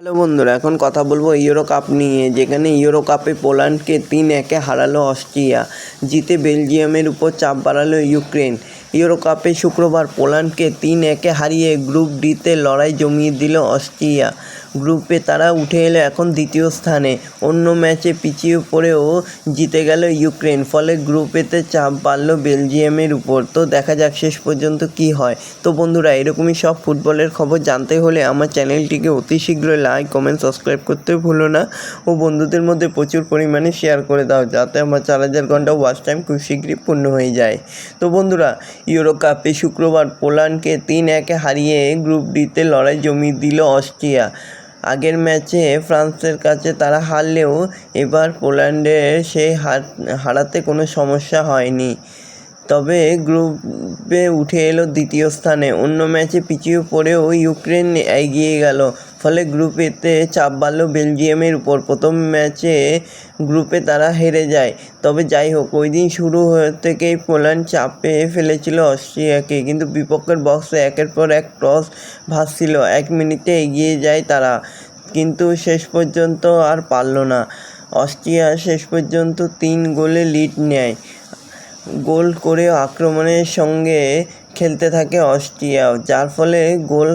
Hello বন্ধুরা, এখন কথা বলব ইউরো কাপ নিয়ে। যেখানে ইউরো কাপে পোল্যান্ডকে তিন একে হারালো অস্ট্রিয়া, জিতে বেলজিয়ামের উপর চাপ বাড়ালো ইউক্রেন। ইউরো কাপে শুক্রবার পোল্যান্ডকে তিন একে হারিয়ে গ্রুপ ডিতে লড়াই জমিয়ে দিল অস্ট্রিয়া। গ্রুপে তারা উঠে এলো এখন দ্বিতীয় স্থানে। অন্য ম্যাচে পিছিয়ে পড়েও জিতে গেল ইউক্রেন, ফলে গ্রুপেতে চাপ বাড়লো বেলজিয়ামের উপর। তো দেখা যাক শেষ পর্যন্ত কি হয়। তো বন্ধুরা, এরকমই সব ফুটবলের খবর জানতে হলে আমার চ্যানেলটিকে অতি শীঘ্রই লাইক কমেন্ট সাবস্ক্রাইব করতে ভুলো না। ও বন্ধুদের মধ্যে প্রচুর পরিমাণে শেয়ার করে দাও, যাতে আমার চার হাজার ঘণ্টা ওয়াচ টাইম খুব শীঘ্রই পূর্ণ হয়ে যায়। তো বন্ধুরা ইউরো কাপে শুক্রবার পোল্যান্ডকে তিন একে হারিয়ে গ্রুপ ডিতে লড়াই জমিয়ে দিল অস্ট্রিয়া। আগের ম্যাচে ফ্রান্সের কাছে তারা হারলেও এবার পোল্যান্ডের সেই হার, হারাতে কোনো সমস্যা হয়নি। তবে গ্রুপে উঠে এলো দ্বিতীয় স্থানে। অন্য ম্যাচে পিছিয়ে পড়েও ইউক্রেন এগিয়ে গেল। ফলে গ্রুপেতে চাপ বাড়ল বেলজিয়ামের উপর প্রথম ম্যাচে গ্রুপে তারা হেরে যায়। তবে যাই হোক, ওই দিন শুরু থেকেই পোল্যান্ড চাপে ফেলেছিল অস্ট্রিয়াকে। কিন্তু বিপক্ষের বক্সে একের পর এক টস ভাসছিল। এক মিনিটে এগিয়ে যায় তারা, কিন্তু শেষ পর্যন্ত আর পারল না। অস্ট্রিয়া শেষ পর্যন্ত তিন গোলে লিড নেয়। গোল করে আক্রমণের সঙ্গে খেলতে থাকে অস্ট্রিয়া, যার ফলে গোল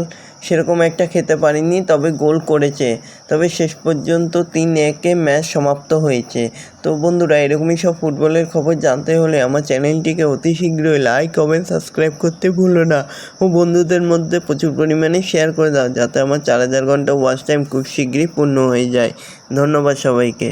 সেরকম একটা খেতে পারেনি, তবে গোল করেছে। তবে শেষ পর্যন্ত তিন একে ম্যাচ সমাপ্ত হয়েছে। তো বন্ধুরা, এরকমই সব ফুটবলের খবর জানতে হলে আমার চ্যানেলটিকে অতি শীঘ্রই লাইক, কমেন্ট, সাবস্ক্রাইব করতে ভুলো না ও বন্ধুদের মধ্যে প্রচুর পরিমাণে শেয়ার করে দাও, যাতে আমার চার হাজার ঘণ্টা ওয়াচ টাইম খুব শীঘ্রই পূর্ণ হয়ে যায়। ধন্যবাদ সবাইকে।